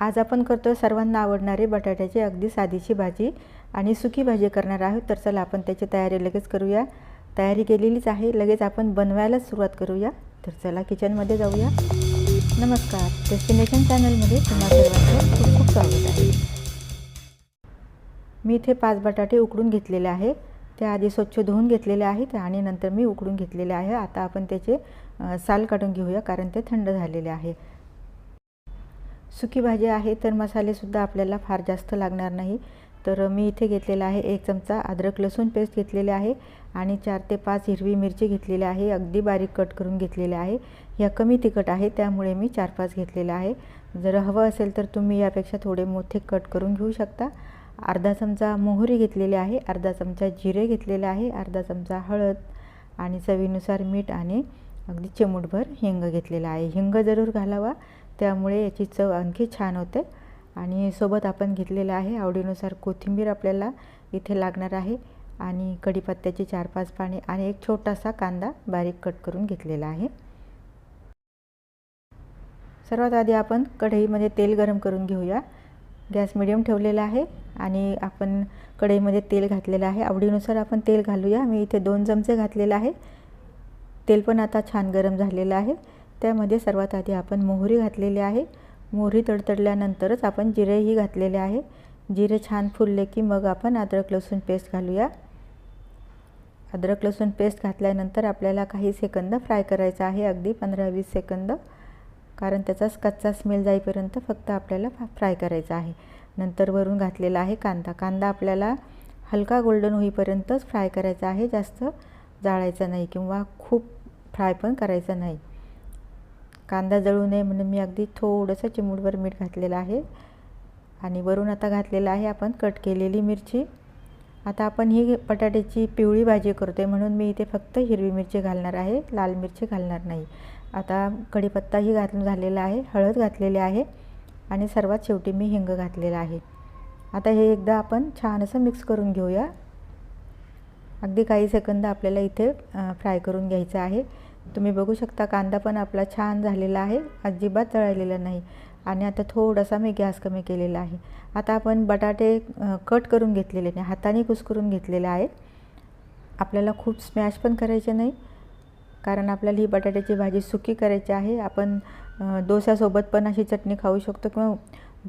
आज आपण करतो सर्वांना आवडणारी बटाट्याची अगदी साधीची भाजी आणि सुकी भाजी करणार आहोत. तर चला आपण त्याची तयारी लगेच करूया. तयारी केलेलीच आहे. लगेच आपण बनवायलाच सुरुवात करूया. तर चला किचनमध्ये जाऊया. नमस्कार. डेस्टिनेशन चॅनलमध्ये तुम्हा सर्वांचं खूप खूप स्वागत आहे. मी इथे पाच बटाटे उकडून घेतलेले आहे. त्या आधी स्वच्छ धुवून घेतलेले आहेत आणि नंतर मी उकडून घेतलेले आहे. आता आपण त्याचे साल काढून घेऊया कारण ते थंड झालेले आहे. सुकी भाजी आहे तर मसालेसुद्धा आपल्याला फार जास्त लागणार नाही. तर मी इथे घेतलेला आहे एक चमचा अद्रक लसूण पेस्ट घेतलेले आहे आणि चार ते पाच हिरवी मिरची घेतलेली आहे. अगदी बारीक कट करून घेतलेले आहे. ह्या कमी तिखट आहे त्यामुळे मी चार पाच घेतलेलं आहे. जर हवं असेल तर तुम्ही यापेक्षा थोडे मोठे कट करून घेऊ शकता. अर्धा चमचा मोहरी घेतलेली आहे अर्धा चमचा जिरे घेतलेले आहे अर्धा चमचा हळद आणि चवीनुसार मीठ आणि अगदी चिमूटभर हिंग घेतलेला आहे. हिंग जरूर घालावा. त्यामुळे याची चव आणखी छान होते. आणि सोबत आपण घेतलेलं आहे आवडीनुसार कोथिंबीर आपल्याला इथे लागणार आहे. आणि कढीपत्त्याची चार पाच पाने आणि एक छोटासा कांदा बारीक कट करून घेतलेला आहे. सर्वात आधी आपण कढईमध्ये तेल गरम करून घेऊया. गॅस मिडियम ठेवलेला आहे आणि आपण कढईमध्ये तेल घातलेलं आहे. आवडीनुसार आपण तेल घालूया. मी इथे दोन चमचे घातलेलं आहे. तेल पण आता छान गरम झालेलं आहे. त्यामध्ये सर्वात आधी आपण मोहरी घातलेली आहे. मोहरी तडतडल्यानंतरच आपण जिरेही घातलेले आहे. जिरे छान फुलले की मग आपण अद्रक लसूण पेस्ट घालूया. अद्रक लसूण पेस्ट घातल्यानंतर आपल्याला काही सेकंद फ्राय करायचं आहे अगदी पंधरा वीस सेकंद. कारण त्याचाच कच्चा स्मेल जाईपर्यंत फक्त आपल्याला फ्राय करायचा आहे. नंतर वरून घातलेला आहे कांदा. कांदा आपल्याला हलका गोल्डन होईपर्यंतच फ्राय करायचा आहे. जास्त जाळायचा नाही किंवा खूप फ्राय पण करायचा नाही. कांदा जळू नये म्हणून मी अगदी थोडंसं चिमूटभर मीठ घातलेलं आहे. आणि वरून आता घातलेलं आहे आपण कट केलेली मिरची. आता आपण ही बटाट्याची पिवळी भाजी करतो आहे म्हणून मी इथे फक्त हिरवी मिरची घालणार आहे लाल मिरची घालणार नाही. आता कढीपत्ताही घालून झालेला आहे हळद घातलेली आहे आणि सर्वात शेवटी मी हिंग घातलेला आहे. आता हे एकदा आपण छान असं मिक्स करून घेऊया. अगदी काही सेकंद आपल्याला इथे फ्राय करून घ्यायचं आहे. तुम्ही बघू शकता कांदा पण आपला छान झालेला आहे. अजिबात जळलेला नाही. आणि आता थोडासा मी गॅस कमी केलेला आहे. आता आपण बटाटे कट करून घेतलेले नाही हाताने कुसकरून घेतलेले आहे आपल्याला खूप स्मॅश पण करायचे नाही. कारण आपल्याला ही बटाट्याची भाजी सुकी करायची आहे. आपण डोस्यासोबत पण अशी चटणी खाऊ शकतो किंवा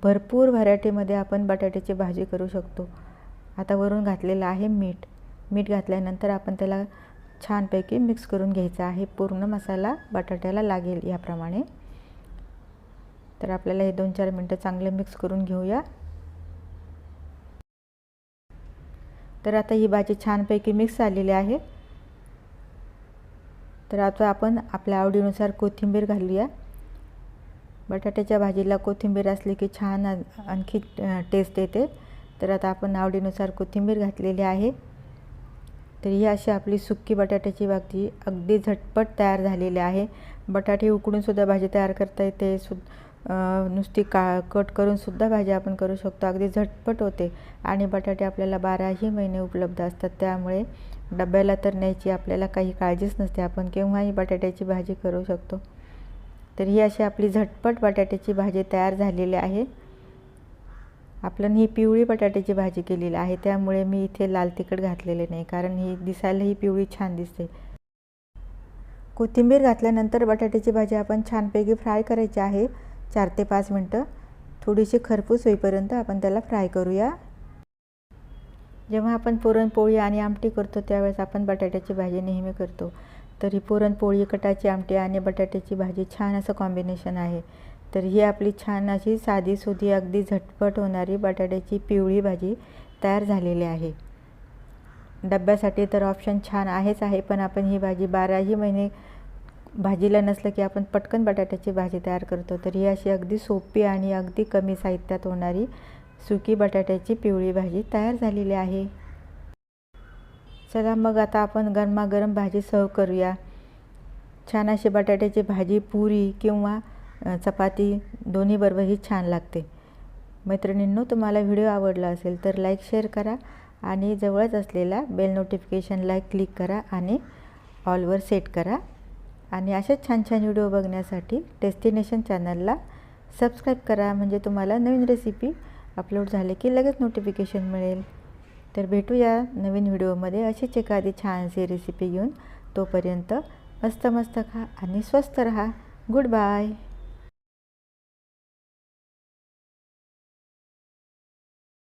भरपूर व्हरायटीमध्ये आपण बटाट्याची भाजी करू शकतो. आता वरून घातलेलं आहे मीठ. मीठ घातल्यानंतर आपण त्याला छानपैकी मिक्स करून घ्यायचा आहे. पूर्ण मसाला बटाट्याला लागेल याप्रमाणे. तर आपल्याला हे दोन चार मिनटं चांगले मिक्स करून घेऊया. तर आता ही भाजी छानपैकी मिक्स झालेली आहे. तर आता आपण आपल्या आवडीनुसार कोथिंबीर घालूया. बटाट्याच्या भाजीला कोथिंबीर असली की छान आणखी टेस्ट येते. तर आता आपण आवडीनुसार कोथिंबीर घातलेली आहे. तर ही अशी आपली सुक्की बटाट्याची भाजी अगदी झटपट तयार झालेली आहे. बटाटे उकडूनसुद्धा भाजी तयार करता येते. सु नुसती का कट करूनसुद्धा भाजी आपण करू शकतो. अगदी झटपट होते आणि बटाटे आपल्याला बाराही महिने उपलब्ध असतात. त्यामुळे डब्याला तर न्यायची आपल्याला काही काळजीच नसते. आपण केव्हाही बटाट्याची भाजी करू शकतो. तर ही अशी आपली झटपट बटाट्याची भाजी तयार झालेली आहे. आपण ही पिवळी बटाट्याची भाजी केलेली आहे त्यामुळे मी इथे लाल तिखट घातलेले नाही कारण ही दिसायला ही पिवळी छान दिसते. कोथिंबीर घातल्यानंतर बटाट्याची भाजी आपण छानपैकी फ्राय करायची आहे चार ते पाच मिनटं. थोडीशी खरपूस होईपर्यंत आपण त्याला फ्राय करूया. जेव्हा आपण पुरणपोळी आणि आमटी करतो त्यावेळेस आपण बटाट्याची भाजी नेहमी करतो. तरी पुरणपोळी कटाची आमटी आणि बटाट्याची भाजी छान असं कॉम्बिनेशन आहे. तर ही आपली छान अशी साधी सुधी अगदी झटपट होणारी बटाट्याची पिवळी भाजी तयार झालेली आहे. डब्यासाठी तर ऑप्शन छान आहेच आहे पण आपण ही भाजी बाराही महिने भाजीला नसलं की आपण पटकन बटाट्याची भाजी तयार करतो. तर ही अशी अगदी सोपी आणि अगदी कमी साहित्यात होणारी सुकी बटाट्याची पिवळी भाजी तयार झालेली आहे. चला मग आता आपण गरमागरम भाजी सर्व करूया. छान अशी बटाट्याची भाजी पुरी किंवा चपाती दोन्हीबरोबरही छान लागते. मैत्रिणींनो तुम्हाला व्हिडिओ आवडला असेल तर लाईक शेअर करा आणि जवळच असलेला बेल नोटिफिकेशनला क्लिक करा आणि ऑलवर सेट करा. आणि असेच छान छान व्हिडिओ बघण्यासाठी डेस्टिनेशन चॅनलला सबस्क्राईब करा. म्हणजे तुम्हाला नवीन रेसिपी अपलोड झाले की लगेच नोटिफिकेशन मिळेल. तर भेटूया नवीन व्हिडिओमध्ये. अशीच एखादी छानशी रेसिपी घेऊन तोपर्यंत मस्त मस्त खा आणि स्वस्त रहा. Good bye